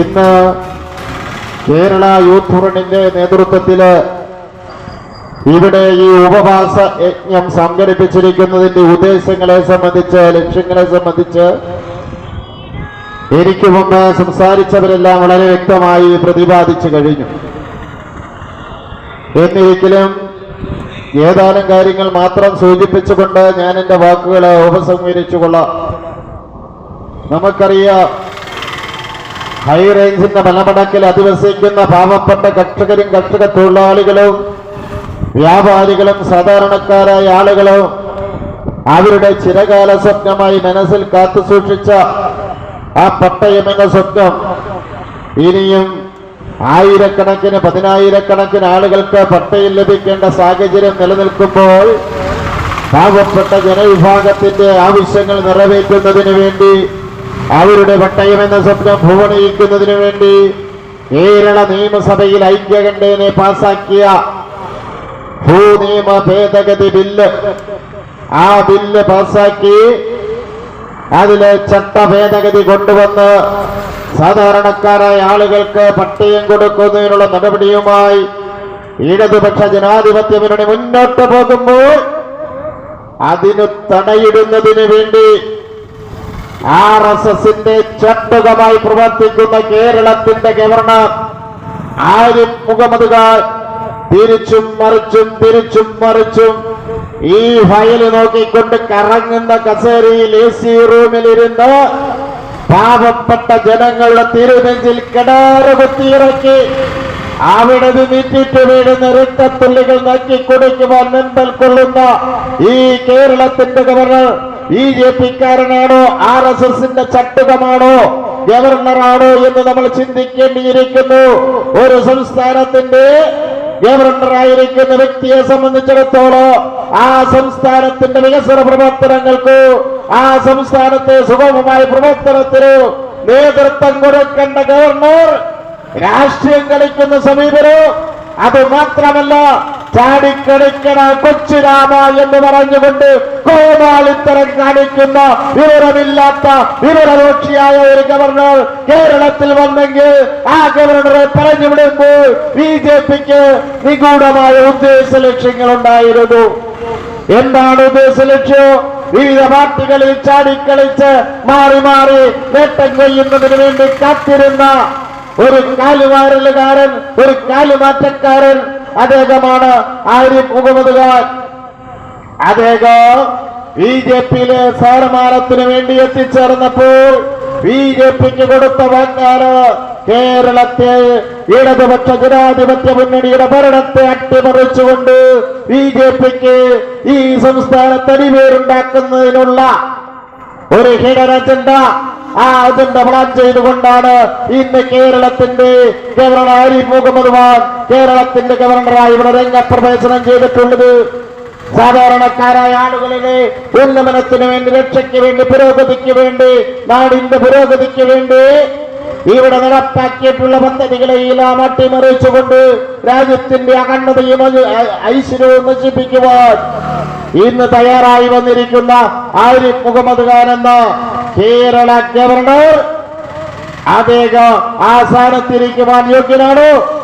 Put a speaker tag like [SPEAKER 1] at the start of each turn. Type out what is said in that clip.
[SPEAKER 1] ഇന്ന് കേരള യൂത്ത് ഫ്രണ്ടിന്റെ നേതൃത്വത്തിൽ ഇവിടെ ഈ ഉപവാസ യജ്ഞം സംഘടിപ്പിച്ചിരിക്കുന്നതിന്റെ ഉദ്ദേശങ്ങളെ സംബന്ധിച്ച് ലക്ഷ്യങ്ങളെ സംബന്ധിച്ച് എനിക്ക് മുമ്പ് സംസാരിച്ചവരെല്ലാം വളരെ വ്യക്തമായി പ്രതിപാദിച്ചു കഴിഞ്ഞു. എന്നിരിക്കലും ഏതാനും കാര്യങ്ങൾ മാത്രം സൂചിപ്പിച്ചുകൊണ്ട് ഞാൻ എന്റെ വാക്കുകളെ ഉപസംഹരിച്ചുകൊള്ളാം. നമുക്കറിയാം ഹൈ റേഞ്ചിന്റെ മലമടക്കിൽ അധിവസിക്കുന്ന പാവപ്പെട്ട കർഷകരും കർഷക തൊഴിലാളികളും വ്യാപാരികളും സാധാരണക്കാരായ ആളുകളും അവരുടെ ചിരകാല സ്വപ്നമായി മനസ്സിൽ കാത്തു സൂക്ഷിച്ച ആ പട്ടയം എന്ന സ്വപ്നം ഇനിയും ആയിരക്കണക്കിന് പതിനായിരക്കണക്കിന് ആളുകൾക്ക് പട്ടയം ലഭിക്കേണ്ട സാഹചര്യം നിലനിൽക്കുമ്പോൾ പാവപ്പെട്ട ജനവിഭാഗത്തിന്റെ ആവശ്യങ്ങൾ നിറവേറ്റുന്നതിന് വേണ്ടി അവരുടെ പട്ടയം എന്ന സ്വപ്നം ഭുവണിയിക്കുന്നതിന് വേണ്ടി കേരള നിയമസഭയിൽ ഐക്യകണ്ഠേനെ പാസാക്കിയ ഭൂനിയമ ഭേദഗതി ബില്ല്. ആ ബില്ല് പാസാക്കി അതിലെ ചട്ട ഭേദഗതി കൊണ്ടുവന്ന് സാധാരണക്കാരായ ആളുകൾക്ക് പട്ടയം കൊടുക്കുന്നതിനുള്ള നടപടിയുമായി ഇടതുപക്ഷ ജനാധിപത്യ മുന്നോട്ട് പോകുമ്പോൾ അതിനു തടയിടുന്നതിന് വേണ്ടി ആർ എസ് എസിന്റെ ചട്ടുകമായി പ്രവർത്തിക്കുന്ന കേരളത്തിന്റെ ഗവർണർ ആരിഫ് മുഹമ്മദ് ഖാൻ. തിരിച്ചും മറിച്ചും തിരിച്ചും മറിച്ചും ഈ ഫയൽ നോക്കിക്കൊണ്ട് കറങ്ങുന്ന കസേരയിൽ എ സി റൂമിലിരുന്ന് പാവപ്പെട്ട ജനങ്ങളുടെ തിരുനെഞ്ചിൽ കിടാറ് കുത്തിയിറക്കി. അവിടെ നിന്നിട്ട് വീഴുന്ന രക്തത്തുള്ളികൾ നക്കി കുടിക്കുവാൻ മെമ്പൽ കൊള്ളുന്ന ഈ കേരളത്തിന്റെ ഗവർണർ ബി ജെ പിക്കാരനാണോ? ആർ എസ് എസിന്റെ ചട്ടുകമാണോ? ഗവർണറാണോ എന്ന് നമ്മൾ ചിന്തിക്കേണ്ടിയിരിക്കുന്നു. ഒരു സംസ്ഥാനത്തിന്റെ ഗവർണറായിരിക്കുന്ന വ്യക്തിയെ സംബന്ധിച്ചിടത്തോളം ആ സംസ്ഥാനത്തിന്റെ വികസന പ്രവർത്തനങ്ങൾക്ക് ആ സംസ്ഥാനത്തെ സുഗമമായ പ്രവർത്തനത്തിന് നേതൃത്വം കൊടുക്കേണ്ട ഗവർണർ രാഷ്ട്രീയം കളിക്കുന്ന സമീപനം അത് മാത്രമല്ല ചാടിക്കളിക്കണ കൊച്ചുരാമ എന്ന് പറഞ്ഞുകൊണ്ട് കോമാളിത്തരം കാണിക്കുന്ന വിവരമില്ലാത്ത വിവരദോഷിയായ ഒരു ഗവർണർ കേരളത്തിൽ വന്നെങ്കിൽ ആ ഗവർണറെ പറഞ്ഞു വിടുമ്പോൾ ബി ജെ പിക്ക് നിഗൂഢമായ ഉദ്ദേശ ലക്ഷ്യങ്ങൾ ഉണ്ടായിരുന്നു എന്താണ് ഉദ്ദേശ ലക്ഷ്യം? വിവിധ പാർട്ടികളിൽ ചാടിക്കളിച്ച് മാറി മാറി നേട്ടം കൊയ്യുന്നതിന് വേണ്ടി കാത്തിരുന്ന ഒരു കാലുമാരലുകാരൻ ഒരു കാലുമാറ്റക്കാരൻ അദ്ദേഹമാണ് ആരിഫ് മുഹമ്മദ് ഖാൻ അദ്ദേഹം ബി ജെ പിയിലെ സ്ഥാനമാനത്തിന് വേണ്ടി എത്തിച്ചേർന്നപ്പോൾ ബി ജെ പിക്ക് കൊടുത്ത വാഗ്ദാനം കേരളത്തെ ഇടതുപക്ഷ ജനാധിപത്യ മുന്നണിയുടെ ഭരണത്തെ അട്ടിമറിച്ചുകൊണ്ട് ബി ജെ പിക്ക് ഈ സംസ്ഥാനത്ത് അടിവേരുണ്ടാക്കുന്നതിനുള്ള ഒരു ഹിഡൻ അജണ്ട. ആ അജണ്ട പ്ലാൻ ചെയ്തുകൊണ്ടാണ് ഇന്ന് കേരളത്തിന്റെ ഗവർണർ ആരിഫ് മുഹമ്മദ് ഖാൻ കേരളത്തിന്റെ ഗവർണറായി ഇവിടെ രംഗപ്രവേശനം ചെയ്തിട്ടുള്ളത്. സാധാരണക്കാരായ ആളുകളിലെ ഉന്നമനത്തിന് വേണ്ടി രക്ഷയ്ക്ക് വേണ്ടി പുരോഗതിക്ക് വേണ്ടി നാടിന്റെ പുരോഗതിക്ക് വേണ്ടി ഇവിടെ നടപ്പാക്കിയിട്ടുള്ള പദ്ധതികളെ എല്ലാം അട്ടിമറിച്ചുകൊണ്ട് രാജ്യത്തിന്റെ അഖണ്ഡതയും ഐശ്വര്യവും നശിപ്പിക്കുവാൻ ഇന്ന് തയ്യാറായി വന്നിരിക്കുന്ന ആരിഫ് മുഹമ്മദ് ഖാൻ എന്ന കേരള ഗവർണർ. അദ്ദേഹം ആസ്ഥാനത്തിരിക്കുവാൻ സ്ഥാനത്തിരിക്കുവാൻ യോഗ്യനാണോ?